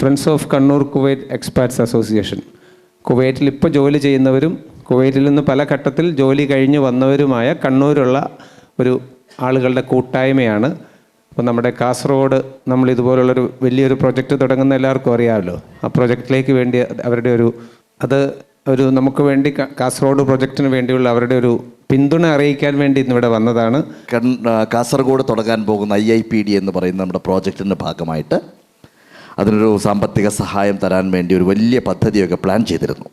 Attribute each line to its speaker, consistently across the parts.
Speaker 1: Friends of Kannur Kuwait expats association കുവൈറ്റിൽ ഇപ്പോൾ ജോലി ചെയ്യുന്നവരും കുവൈറ്റിൽ നിന്ന് പല ഘട്ടത്തിൽ ജോലി കഴിഞ്ഞ് വന്നവരുമായ കണ്ണൂരുള്ള ഒരു ആളുകളുടെ കൂട്ടായ്മയാണ്. അപ്പോൾ നമ്മുടെ കാസർഗോഡ് നമ്മൾ ഇതുപോലുള്ളൊരു വലിയൊരു പ്രൊജക്റ്റ് തുടങ്ങുന്ന എല്ലാവർക്കും അറിയാമല്ലോ. ആ പ്രൊജക്റ്റിലേക്ക് വേണ്ടി അവരുടെ ഒരു അത് ഒരു നമുക്ക് വേണ്ടി കാസർഗോഡ് പ്രൊജക്റ്റിന് വേണ്ടിയുള്ള അവരുടെ ഒരു പിന്തുണ അറിയിക്കാൻ വേണ്ടി ഇന്നിവിടെ വന്നതാണ്.
Speaker 2: കാസർഗോഡ് തുടങ്ങാൻ പോകുന്ന ഐ ഐ പി ഡി എന്ന് പറയുന്ന നമ്മുടെ പ്രോജക്റ്റിന്റെ ഭാഗമായിട്ട് അതിനൊരു സാമ്പത്തിക സഹായം തരാൻ വേണ്ടി ഒരു വലിയ പദ്ധതിയൊക്കെ പ്ലാൻ ചെയ്തിരുന്നു.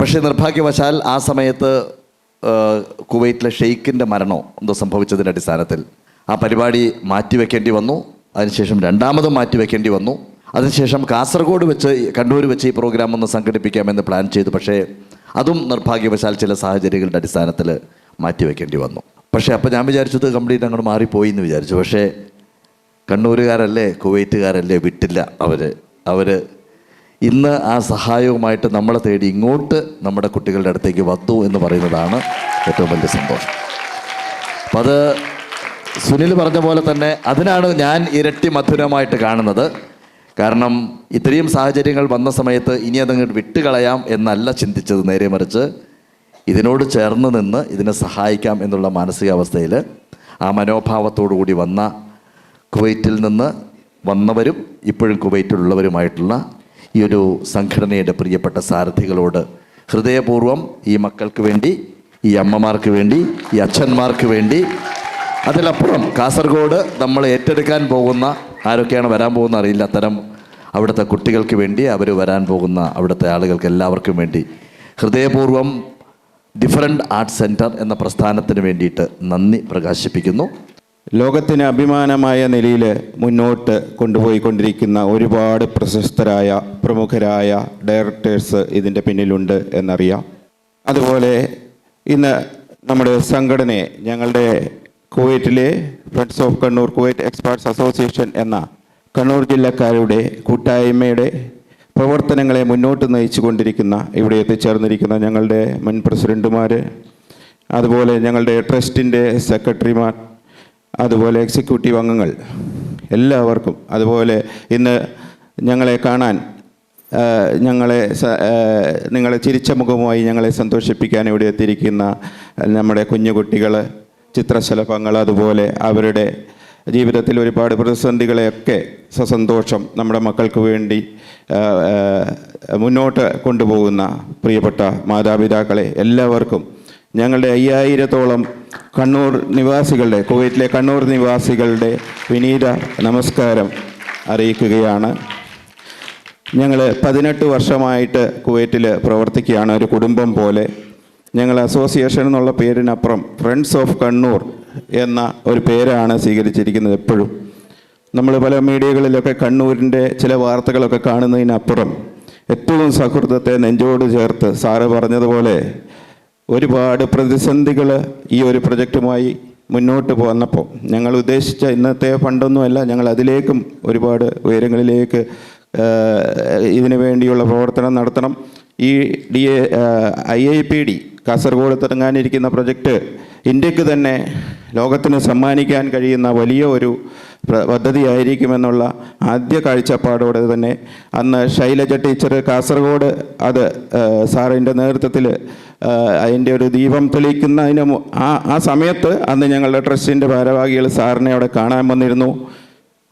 Speaker 2: പക്ഷേ നിർഭാഗ്യവശാൽ ആ സമയത്ത് കുവൈറ്റിലെ ഷെയ്ഖിന്റെ മരണമോ എന്തോ സംഭവിച്ചതിന്റെ അടിസ്ഥാനത്തിൽ ആ പരിപാടി മാറ്റിവെക്കേണ്ടി വന്നു. അതിനുശേഷം രണ്ടാമതും മാറ്റിവെക്കേണ്ടി വന്നു. അതിനുശേഷം കാസർഗോഡ് വെച്ച് കണ്ണൂർ വെച്ച് ഈ പ്രോഗ്രാം ഒന്ന് സംഘടിപ്പിക്കാമെന്ന് പ്ലാൻ ചെയ്തു. പക്ഷേ അതും നിർഭാഗ്യവശാൽ ചില സാഹചര്യങ്ങളുടെ അടിസ്ഥാനത്തിൽ മാറ്റിവെക്കേണ്ടി വന്നു. പക്ഷേ അപ്പോൾ ഞാൻ വിചാരിച്ചത് കംപ്ലീറ്റ് അങ്ങോട്ട് മാറിപ്പോയി എന്ന് വിചാരിച്ചു. പക്ഷേ കണ്ണൂരുകാരല്ലേ കുവൈറ്റുകാരല്ലേ വിട്ടില്ല അവർ അവർ ഇന്ന് ആ സഹായവുമായിട്ട് നമ്മളെ തേടി ഇങ്ങോട്ട് നമ്മുടെ കുട്ടികളുടെ അടുത്തേക്ക് വന്നു എന്ന് പറയുന്നതാണ് ഏറ്റവും വലിയ സന്തോഷം അപ്പം അത് സുനിൽ പറഞ്ഞ പോലെ തന്നെ അതിനാണ് ഞാൻ ഇരട്ടി മധുരമായിട്ട് കാണുന്നത്. കാരണം ഇത്രയും സാഹചര്യങ്ങൾ വന്ന സമയത്ത് ഇനി അതങ്ങോട്ട് വിട്ടുകളയാം എന്നല്ല ചിന്തിച്ചത് നേരെ മറിച്ച് ഇതിനോട് ചേർന്ന് നിന്ന് ഇതിനെ സഹായിക്കാം എന്നുള്ള മാനസികാവസ്ഥയിൽ ആ മനോഭാവത്തോടു കൂടി വന്ന കുവൈറ്റിൽ നിന്ന് വന്നവരും ഇപ്പോഴും കുവൈറ്റിലുള്ളവരുമായിട്ടുള്ള ഈ ഒരു സംഘടനയുടെ പ്രിയപ്പെട്ട സാരഥികളോട് ഹൃദയപൂർവം ഈ മക്കൾക്ക് വേണ്ടി ഈ അമ്മമാർക്ക് വേണ്ടി ഈ അച്ഛന്മാർക്ക് വേണ്ടി അതിലപ്പുറം കാസർഗോഡ് നമ്മൾ ഏറ്റെടുക്കാൻ പോകുന്ന ആരൊക്കെയാണ് വരാൻ പോകുന്ന അറിയില്ല. അത്തരം അവിടുത്തെ കുട്ടികൾക്ക് വേണ്ടി അവർ വരാൻ പോകുന്ന അവിടുത്തെ ആളുകൾക്ക് എല്ലാവർക്കും വേണ്ടി ഹൃദയപൂർവം ഡിഫറന്റ് ആർട്ട് സെന്റർ എന്ന പ്രസ്ഥാനത്തിന് വേണ്ടിയിട്ട് നന്ദി പ്രകാശിപ്പിക്കുന്നു.
Speaker 3: ലോകത്തിന് അഭിമാനമായ നിലയിൽ മുന്നോട്ട് കൊണ്ടുപോയിക്കൊണ്ടിരിക്കുന്ന ഒരുപാട് പ്രശസ്തരായ പ്രമുഖരായ ഡയറക്ടേഴ്സ് ഇതിന്റെ പിന്നിലുണ്ട് എന്നറിയാം. അതുപോലെ ഇന്ന് നമ്മുടെ സംഘടനയെ ഞങ്ങളുടെ കുവൈറ്റിലെ friends of Kannur Kuwait experts association എന്ന കണ്ണൂർ ജില്ലക്കാരുടെ കൂട്ടായ്മയുടെ പ്രവർത്തനങ്ങളെ മുന്നോട്ട് നയിച്ചു കൊണ്ടിരിക്കുന്ന ഇവിടെ എത്തിച്ചേർന്നിരിക്കുന്ന ഞങ്ങളുടെ മുൻ പ്രസിഡന്റുമാർ അതുപോലെ ഞങ്ങളുടെ ട്രസ്റ്റിന്റെ സെക്രട്ടറിമാർ അതുപോലെ എക്സിക്യൂട്ടീവ് അംഗങ്ങൾ എല്ലാവർക്കും. അതുപോലെ ഇന്ന് ഞങ്ങളെ കാണാൻ ഞങ്ങളെ നിങ്ങളെ ചിരിച്ച മുഖവുമായി ഞങ്ങളെ സന്തോഷിപ്പിക്കാൻ ഇവിടെ എത്തിയിരിക്കുന്ന നമ്മുടെ കുഞ്ഞു കുട്ടികൾ ചിത്രശലഭങ്ങൾ അതുപോലെ അവരുടെ ജീവിതത്തിൽ ഒരുപാട് പ്രതിസന്ധികളെയൊക്കെ സസന്തോഷം നമ്മുടെ മക്കൾക്ക് വേണ്ടി മുന്നോട്ട് കൊണ്ടുപോകുന്ന പ്രിയപ്പെട്ട മാതാപിതാക്കളെ എല്ലാവർക്കും ഞങ്ങളുടെ അയ്യായിരത്തോളം കണ്ണൂർ നിവാസികളുടെ കുവൈറ്റിലെ കണ്ണൂർ നിവാസികളുടെ വിനീത നമസ്കാരം അറിയിക്കുകയാണ്. ഞങ്ങൾ പതിനെട്ട് വർഷമായിട്ട് കുവൈറ്റിൽ പ്രവർത്തിക്കുകയാണ് ഒരു കുടുംബം പോലെ. ഞങ്ങൾ അസോസിയേഷൻ എന്നുള്ള പേരിനപ്പുറം ഫ്രണ്ട്സ് ഓഫ് കണ്ണൂർ എന്ന ഒരു പേരാണ് സ്വീകരിച്ചിരിക്കുന്നത് എപ്പോഴും. നമ്മൾ പല മീഡിയകളിലൊക്കെ കണ്ണൂരിന്റെ ചില വാർത്തകളൊക്കെ കാണുന്നതിനപ്പുറം ഏറ്റവും സൗഹൃദത്തെ നെഞ്ചോട് ചേർത്ത് സാറ് പറഞ്ഞതുപോലെ ഒരുപാട് പ്രതിസന്ധികൾ ഈ ഒരു പ്രൊജക്റ്റുമായി മുന്നോട്ട് പോന്നപ്പോൾ ഞങ്ങൾ ഉദ്ദേശിച്ച ഇന്നത്തെ ഫണ്ടൊന്നുമല്ല ഞങ്ങൾ അതിലേക്കും ഒരുപാട് ഉയരങ്ങളിലേക്ക് ഇതിനു വേണ്ടിയുള്ള പ്രവർത്തനം നടത്തണം. ഈ D A I I P D Kasaragod തുടങ്ങാനിരിക്കുന്ന project ഇന്ത്യയ്ക്ക് തന്നെ ലോകത്തിന് സമ്മാനിക്കാൻ കഴിയുന്ന വലിയ ഒരു പദ്ധതിയായിരിക്കുമെന്നുള്ള ആദ്യ കാഴ്ചപ്പാടോടെ തന്നെ അന്ന് ശൈലജ ടീച്ചർ കാസർഗോഡ് അത് സാറിന്റെ നേതൃത്വത്തിൽ അതിന്റെ ഒരു ദീപം തെളിയിക്കുന്നതിന് ആ ആ സമയത്ത് അന്ന് ഞങ്ങളുടെ ട്രസ്റ്റിന്റെ ഭാരവാഹികൾ സാറിനെ അവിടെ കാണാൻ വന്നിരുന്നു.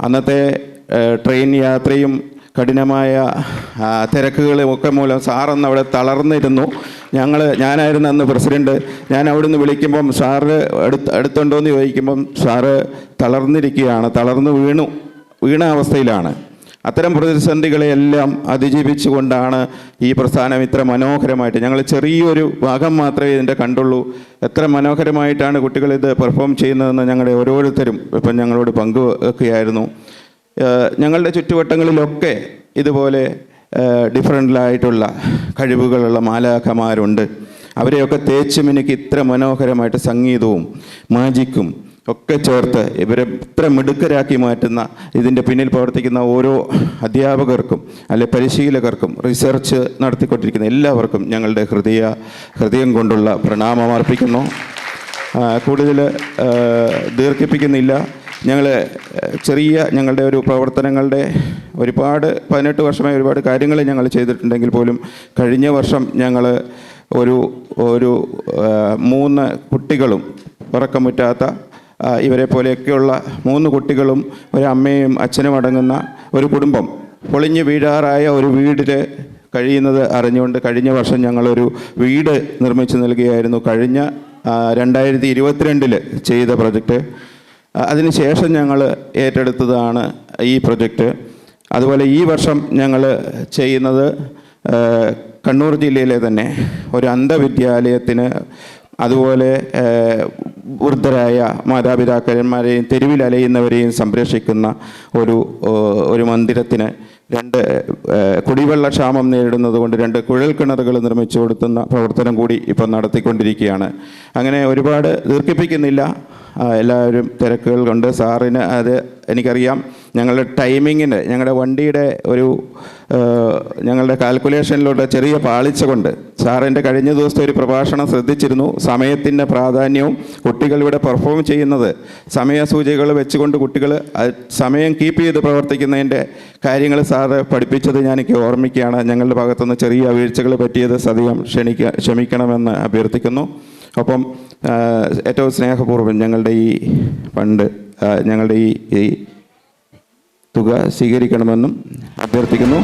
Speaker 3: അന്നത്തെ ട്രെയിൻ യാത്രയും കഠിനമായ തിരക്കുകളും ഒക്കെ മൂലം സാറന്ന് അവിടെ തളർന്നിരുന്നു. ഞങ്ങൾ ഞാനായിരുന്നു അന്ന് പ്രസിഡന്റ്. ഞാൻ അവിടുന്ന് വിളിക്കുമ്പം സാറ് അടുത്ത് അടുത്തുണ്ടോയെന്ന് ചോദിക്കുമ്പം സാറ് തളർന്നിരിക്കുകയാണ് തളർന്നു വീണു വീണ അവസ്ഥയിലാണ്. അത്തരം പ്രതിസന്ധികളെയെല്ലാം അതിജീവിച്ചുകൊണ്ടാണ് ഈ പ്രസ്ഥാനം ഇത്ര മനോഹരമായിട്ട് ഞങ്ങൾ ചെറിയൊരു ഭാഗം മാത്രമേ ഇതിന്റെ കണ്ടുള്ളൂ. എത്ര മനോഹരമായിട്ടാണ് കുട്ടികൾ ഇത് പെർഫോം ചെയ്യുന്നതെന്ന് ഞങ്ങളുടെ ഓരോരുത്തരും ഇപ്പം ഞങ്ങളോട് പങ്കുവെക്കുകയായിരുന്നു ഞങ്ങളുടെ ചുറ്റുവട്ടങ്ങളിലൊക്കെ ഇതുപോലെ ഡിഫറന്റായിട്ടുള്ള കഴിവുകളുള്ള മാലാഖമാരുണ്ട്. അവരെയൊക്കെ തേച്ച് മിനുക്കി ഇത്ര മനോഹരമായിട്ട് സംഗീതവും മാജിക്കും ഒക്കെ ചേർത്ത് ഇവരെ ഇത്ര മിടുക്കരാക്കി മാറ്റുന്ന ഇതിന്റെ പിന്നിൽ പ്രവർത്തിക്കുന്ന ഓരോ അധ്യാപകർക്കും അല്ലെ പരിശീലകർക്കും റിസർച്ച് നടത്തിക്കൊണ്ടിരിക്കുന്ന എല്ലാവർക്കും ഞങ്ങളുടെ ഹൃദയ ഹൃദയം കൊണ്ടുള്ള പ്രണാമം അർപ്പിക്കുന്നു. കൂടുതൽ ദീർഘിപ്പിക്കുന്നില്ല. ഞങ്ങൾ ചെറിയ ഞങ്ങളുടെ ഒരു പ്രവർത്തനങ്ങളുടെ ഒരുപാട് പതിനെട്ട് വർഷമായി ഒരുപാട് കാര്യങ്ങൾ ഞങ്ങൾ ചെയ്തിട്ടുണ്ടെങ്കിൽ പോലും കഴിഞ്ഞ വർഷം ഞങ്ങൾ ഒരു ഒരു മൂന്ന് കുട്ടികളും ഉറക്കമുറ്റാത്ത ഇവരെ പോലെയൊക്കെയുള്ള മൂന്ന് കുട്ടികളും ഒരു അമ്മയും അച്ഛനും അടങ്ങുന്ന ഒരു കുടുംബം പൊളിഞ്ഞു വീഴാറായ ഒരു വീടിൽ കഴിയുന്നത് അറിഞ്ഞുകൊണ്ട് കഴിഞ്ഞ വർഷം ഞങ്ങളൊരു വീട് നിർമ്മിച്ചു നൽകുകയായിരുന്നു കഴിഞ്ഞ രണ്ടായിരത്തി ഇരുപത്തിരണ്ടിൽ ചെയ്ത പ്രൊജക്റ്റ് അതിനുശേഷം ഞങ്ങൾ ഏറ്റെടുത്തതാണ് ഈ പ്രൊജക്റ്റ്. അതുപോലെ ഈ വർഷം ഞങ്ങൾ ചെയ്യുന്നത് കണ്ണൂർ ജില്ലയിലെ തന്നെ ഒരു അന്ധവിദ്യാലയത്തിന് അതുപോലെ വൃദ്ധരായ മാതാപിതാക്കന്മാരെയും തെരുവിൽ അലയുന്നവരെയും സംരക്ഷിക്കുന്ന ഒരു ഒരു മന്ദിരത്തിന് രണ്ട് കുടിവെള്ള ക്ഷാമം നേരിടുന്നത് കൊണ്ട് രണ്ട് കുഴൽ കിണറുകൾ നിർമ്മിച്ചു കൊടുക്കുന്ന പ്രവർത്തനം കൂടി ഇപ്പം നടത്തിക്കൊണ്ടിരിക്കുകയാണ്. അങ്ങനെ ഒരുപാട് ദീർഘിപ്പിക്കുന്നില്ല. എല്ലാവരും തിരക്കുകൾ കൊണ്ട് സാറിന് അത് എനിക്കറിയാം. ഞങ്ങളുടെ ടൈമിങ്ങിന് ഞങ്ങളുടെ വണ്ടിയുടെ ഒരു ഞങ്ങളുടെ കാൽക്കുലേഷനിലൂടെ ചെറിയ പാളിച്ച കൊണ്ട് സാറിന്റെ കഴിഞ്ഞ ദിവസത്തെ ഒരു പ്രഭാഷണം ശ്രദ്ധിച്ചിരുന്നു. സമയത്തിന്റെ പ്രാധാന്യവും കുട്ടികൾ ഇവിടെ പെർഫോം ചെയ്യുന്നത് സമയസൂചികൾ വെച്ചുകൊണ്ട് കുട്ടികൾ സമയം കീപ്പ് ചെയ്ത് പ്രവർത്തിക്കുന്നതിന്റെ കാര്യങ്ങൾ സാറ് പഠിപ്പിച്ചത് ഞാൻ ഓർമ്മിക്കുകയാണ്. ഞങ്ങളുടെ ഭാഗത്തുനിന്ന് ചെറിയ വീഴ്ചകൾ പറ്റിയത് സദ്യം ക്ഷണിക്ക ക്ഷമിക്കണമെന്ന് അഭ്യർത്ഥിക്കുന്നു. ഒപ്പം ആ, ഏറ്റവും സ്നേഹപൂർവം ഞങ്ങളുടെ ഈ ഫണ്ട് ഞങ്ങളുടെ ഈ തുക സ്വീകരിക്കണമെന്നും അഭ്യർത്ഥിക്കുന്നു.